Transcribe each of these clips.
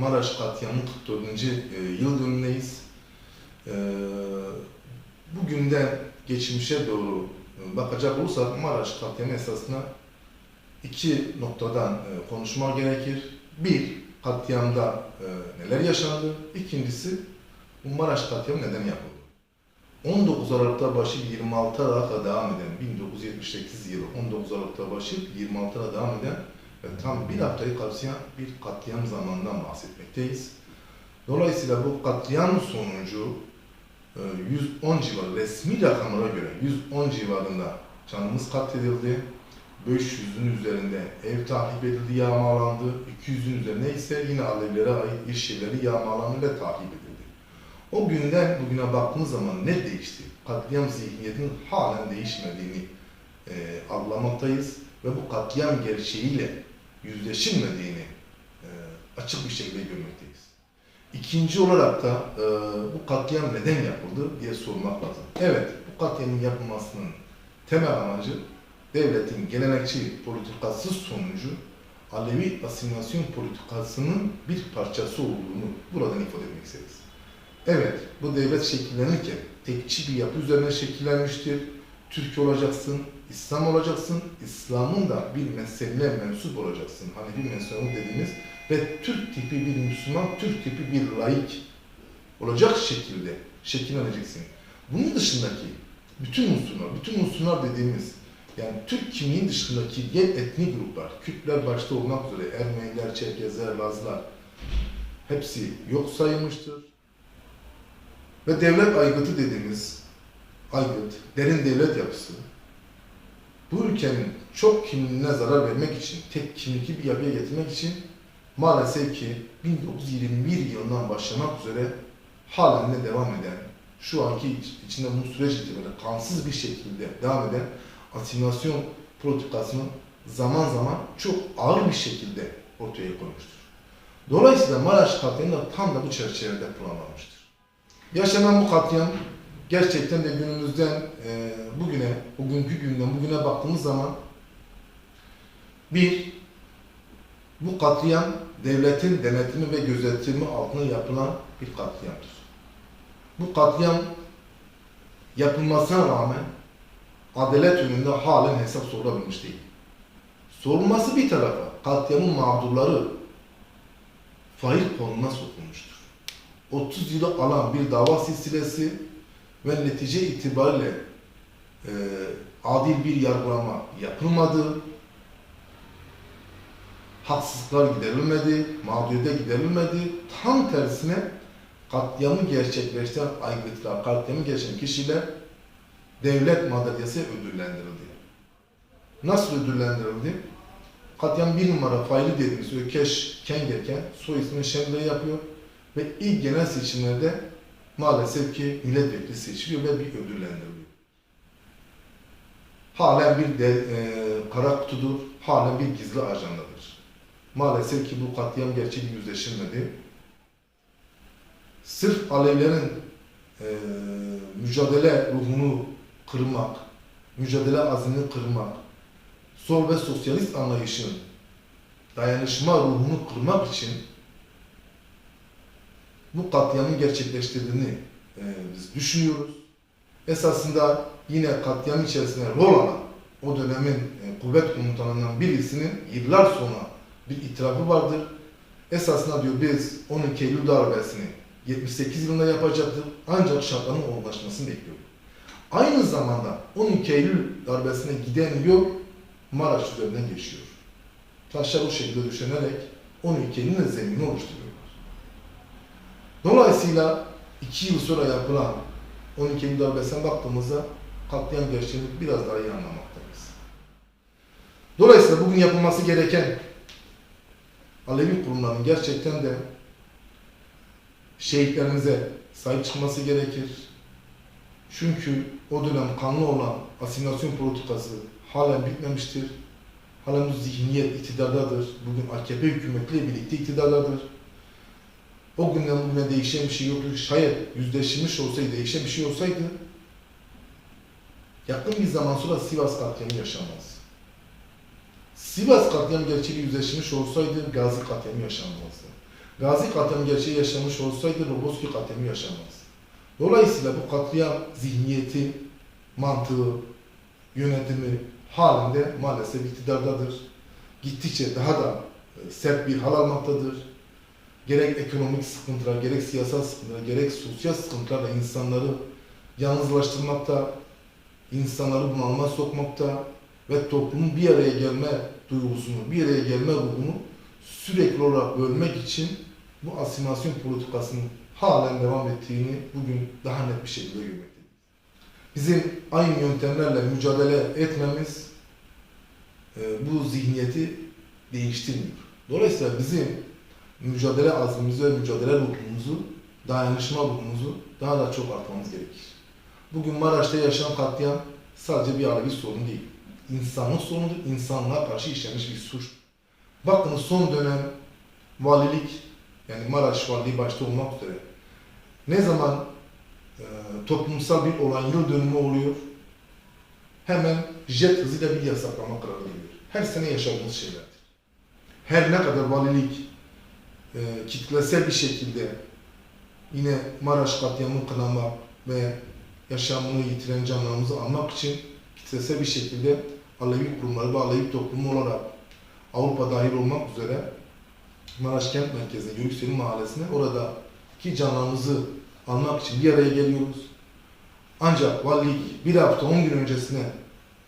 Maraş katliamının 44. e, yıl dönümündeyiz. E, Bugünden geçmişe doğru e, bakacak olursak Maraş katliamı esasında iki noktadan konuşmak gerekir. Bir, katliamda neler yaşandı? İkincisi, bu Maraş katliamı neden yapıldı? 19 Aralık'ta başlayıp 26 Aralık'a devam eden, 1978 yılı 19 Aralık'ta başlayıp 26 Aralık'a devam eden tam bir haftayı kapsayan bir katliam zamanından bahsetmekteyiz. Dolayısıyla bu katliam sonucu e, 110 civarı, resmi rakamlara göre 110 civarında canımız katledildi. 500'ün üzerinde ev tahrip edildi, yağmalandı. 200'ün üzerine ise yine Alevilere ait iş yerleri yağmalandı ve tahrip edildi. O günden bugüne baktığımız zaman ne değişti? Katliam zihniyetinin halen değişmediğini e, anlamaktayız ve bu katliam gerçeğiyle yüzleşilmediğini e, açık bir şekilde görmekteyiz. İkinci olarak da e, bu katliam neden yapıldı diye sormak lazım. Evet, bu katliamın yapılmasının temel amacı devletin gelenekçi politikası sonucu Alevi asimilasyon politikasının bir parçası olduğunu buradan ifade etmek isteriz. Evet, bu devlet şekillenirken tekçi bir yapı üzerine şekillenmiştir. Türk olacaksın, İslam olacaksın, İslam'ın da bir mezhebine mensup olacaksın. Hani bir mensubu dediğimiz ve Türk tipi bir Müslüman, Türk tipi bir laik olacak şekilde şekilleneceksin. Bunun dışındaki bütün unsurlar, bütün unsurlar dediğimiz yani Türk kimliğin dışındaki diğer etnik gruplar, Kürtler başta olmak üzere Ermeniler, Çerkezler, Lazlar hepsi yok sayılmıştır. Ve devlet aygıtı dediğimiz aygıt, derin devlet yapısı bu ülkenin çok kimliğine zarar vermek için, tek kimlikli bir yapıya getirmek için maalesef ki 1921 yılından başlamak üzere halen de devam eden, şu anki iç- içinde bu süreç itibariyle kansız bir şekilde devam eden asimilasyon politikasının zaman zaman çok ağır bir şekilde ortaya koymuştur. Dolayısıyla Maraş katliamı da tam da bu çerçevede planlanmıştır. Yaşanan bu katliam gerçekten de günümüzden e, bugüne, bugünkü günden bugüne baktığımız zaman bir, bu katliam devletin denetimi ve gözetimi altında yapılan bir katliamdır. Bu katliam yapılmasına rağmen adalet önünde halen hesap sorulabilmiş değil. Sorulması bir tarafa, katliamın mağdurları fail konumuna sokulmuştur. 30 yılı alan bir dava silsilesi ve netice itibariyle e, adil bir yargılama yapılmadı, haksızlıklar giderilmedi, mağduriyete giderilmedi. Tam tersine katliamı gerçekleştiren aygıtlar, katliamı gerçekleştiren kişiler devlet madalyası ödüllendirildi. Nasıl ödüllendirildi? Katliam bir numara faili dediğimiz Ökeş Kengerken soy ismini Şemle yapıyor ve ilk genel seçimlerde maalesef ki milletvekili seçiliyor ve bir ödüllendiriliyor. Halen bir de, e, kara kutudur, halen bir gizli ajandadır. Maalesef ki bu katliam gerçeği yüzleşilmedi. Sırf Alevlerin e, mücadele ruhunu kırmak, mücadele azmini kırmak, sol ve sosyalist anlayışın dayanışma ruhunu kırmak için bu katliamın gerçekleştirdiğini e, biz düşünüyoruz. Esasında yine katliam içerisinde rol alan o dönemin e, kuvvet komutanlarından birisinin yıllar sonra bir itirafı vardır. Esasında diyor biz 12 Eylül darbesini 78 yılında yapacaktık ancak şartların olgunlaşmasını bekliyorduk. Aynı zamanda 12 Eylül darbesine giden yol Maraş üzerinden geçiyor. Taşlar o şekilde düşünerek 12 Eylül'ün zeminini oluşturuyorlar. Dolayısıyla iki yıl sonra yapılan 12 Eylül darbesine baktığımızda katliam gerçeğini biraz daha iyi anlamaktayız. Dolayısıyla bugün yapılması gereken Alevi kurumlarının gerçekten de şehitlerimize sahip çıkması gerekir. Çünkü o dönem kanlı olan asimilasyon politikası halen bitmemiştir. Halen bu zihniyet iktidardadır. Bugün AKP hükümetiyle birlikte iktidardadır. O günden bugüne değişen bir şey yoktur. Şayet yüzleşmiş olsaydı, değişen bir şey olsaydı yakın bir zaman sonra Sivas katliamı yaşanmaz. Sivas katliamı gerçeğiyle yüzleşmiş olsaydı Gazi katliamı yaşanmazdı. Gazi katliam gerçeği yaşamış olsaydı Roboski katliamı yaşamaz. Dolayısıyla bu katliam zihniyeti, mantığı, yönetimi halinde maalesef iktidardadır. Gittikçe daha da e, sert bir hal almaktadır. Gerek ekonomik sıkıntılar, gerek siyasal sıkıntılar, gerek sosyal sıkıntılarla insanları yalnızlaştırmakta, insanları bunalıma sokmakta ve toplumun bir araya gelme duygusunu, bir araya gelme ruhunu sürekli olarak bölmek için bu asimilasyon politikasının halen devam ettiğini bugün daha net bir şekilde görmekteyiz. Bizim aynı yöntemlerle mücadele etmemiz e, bu zihniyeti değiştirmiyor. Dolayısıyla bizim mücadele azmimizi ve mücadele ruhumuzu, dayanışma ruhumuzu daha da çok artmamız gerekir. Bugün Maraş'ta yaşanan katliam sadece bir Alevi sorunu değil. İnsanlık sorunudur, insanlığa karşı işlenmiş bir suç. Bakın son dönem valilik, yani Maraş Valiliği başta olmak üzere ne zaman e, toplumsal bir olayın yıl dönümü oluyor, hemen jet hızıyla bir yasaklama kararı geliyor. Her sene yaşadığımız şeylerdir. Her ne kadar valilik e, kitlesel bir şekilde yine Maraş katliamını kınamak ve yaşamını yitiren canlarımızı anmak için kitlesel bir şekilde Alevi kurumları ve Alevi toplumu olarak Avrupa dahil olmak üzere Maraş Kent Merkezi'ne, Yüksel'in mahallesine oradaki canlarımızı almak için bir araya geliyoruz. Ancak valilik bir hafta 10 gün öncesine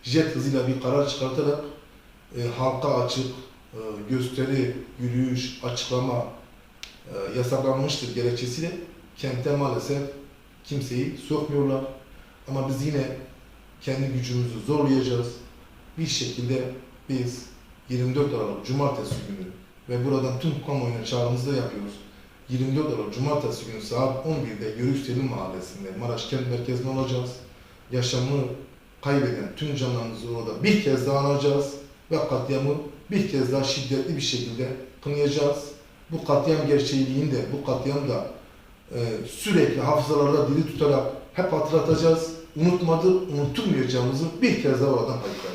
jet hızıyla bir karar çıkartarak e, halka açık gösteri, yürüyüş, açıklama e, yasaklanmıştır gerekçesiyle kente maalesef kimseyi sokmuyorlar. Ama biz yine kendi gücümüzü zorlayacağız. Bir şekilde biz 24 Aralık Cumartesi günü ve buradan tüm kamuoyuna çağrımızı da yapıyoruz. 24 Aralık Cumartesi günü saat 11'de Yörüksel'in mahallesinde Maraş Kent Merkezi'nde olacağız. Yaşamını kaybeden tüm canlarımızı orada bir kez daha anacağız ve katliamı bir kez daha şiddetli bir şekilde kınayacağız. Bu katliam gerçeğiliğini bu katliam da e, sürekli hafızalarda dili tutarak hep hatırlatacağız. Unutmadık, unutturmayacağımızı bir kez daha oradan haykıracağız.